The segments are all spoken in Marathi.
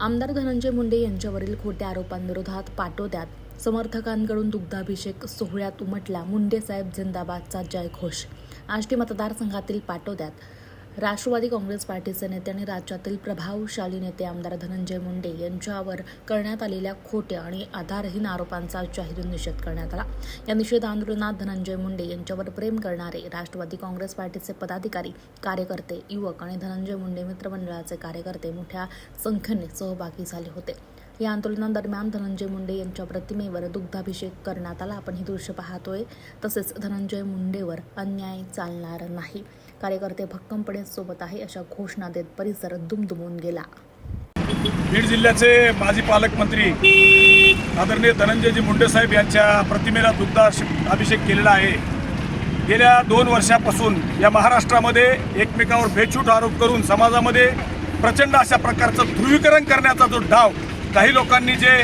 आमदार धनंजय मुंडे यांच्यावरील खोट्या आरोपांविरोधात पाटोद्यात समर्थकांकडून दुग्धाभिषेक सोहळ्यात उमटला मुंडे साहेब जिंदाबादचा जयघोष. आष्टी मतदारसंघातील पाटोद्यात राष्ट्रवादी काँग्रेस पार्टीचे नेते आणि राज्यातील प्रभावशाली नेते आमदार धनंजय मुंडे यांच्यावर करण्यात आलेल्या खोट्या आणि आधारहीन आरोपांचा जाहीर निषेध करण्यात आला. या निषेध आंदोलनात धनंजय मुंडे यांच्यावर प्रेम करणारे राष्ट्रवादी काँग्रेस पार्टीचे पदाधिकारी कार्यकर्ते युवक आणि धनंजय मुंडे मित्रमंडळाचे कार्यकर्ते मोठ्या संख्येने सहभागी झाले होते. या आंदोलनादरम्यान धनंजय मुंडे यांच्या प्रतिमेवर दुग्धाभिषेक करण्यात आला. आपण हे दृश्य पाहतोय. तसेच धनंजय मुंडेवर अन्याय चालणार नाही. कार्यकर्ते भक्कमपणे सोबत आहे अशा घोषणा देत परिसर दुमदुमून गेला. बीड जिल्ह्याचे माजी पालकमंत्री आदरणीय धनंजयजी मुंडे साहेब यांच्या प्रतिमेला दुग्ध अभिषेक केलेला आहे. गेल्या दोन वर्षापासून या महाराष्ट्रामध्ये एकमेकावर बेछूट आरोप करून समाजामध्ये प्रचंड अशा प्रकारचं ध्रुवीकरण करण्याचा जो डाव काही लोकांनी जे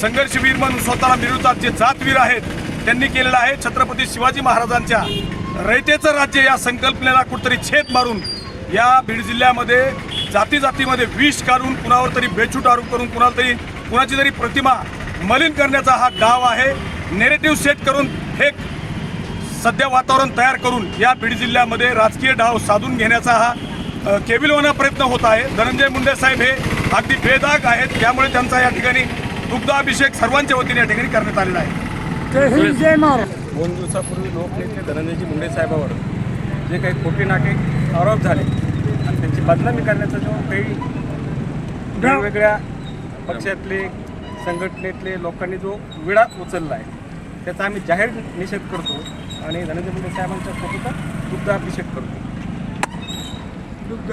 संघर्षवीर म्हणून स्वतःला मिळवतात जे जातवीर आहेत त्यांनी केलेलं आहे छत्रपती शिवाजी महाराजांच्या रयतेचं राज्य या संकल्पनेला कुठतरी छेद मारून या बीड जिल्ह्यामध्ये जाती जातीमध्ये विष काढून कुणावर तरी बेछूट आरोप करून कुणाला तरी कुणाची तरी प्रतिमा मलिन करण्याचा हा डाव आहे. नेरेटिव्ह सेट करून हे सध्या वातावरण तयार करून या बीड जिल्ह्यामध्ये राजकीय डाव साधून घेण्याचा हा केविलवाना प्रयत्न होत आहे. धनंजय मुंडे साहेब हे अगदी बेदाग आहेत त्यामुळे त्यांचा या ठिकाणी दुग्धाभिषेक सर्वांच्या वतीने या ठिकाणी करण्यात आलेला आहे दोन दिवसापूर्वी लोकनेते धनंजयजी मुंडे साहेबावर जे काही खोटे नाटे आरोप झाले आणि त्यांची बदनामी करण्याचा जो काही वेगवेगळ्या पक्षातले संघटनेतले लोकांनी जो विडा उचलला आहे त्याचा आम्ही जाहीर निषेध करतो आणि धनंजय मुंडे साहेबांच्या फोटोचा दुग्धाभिषेक करतो दुग्ध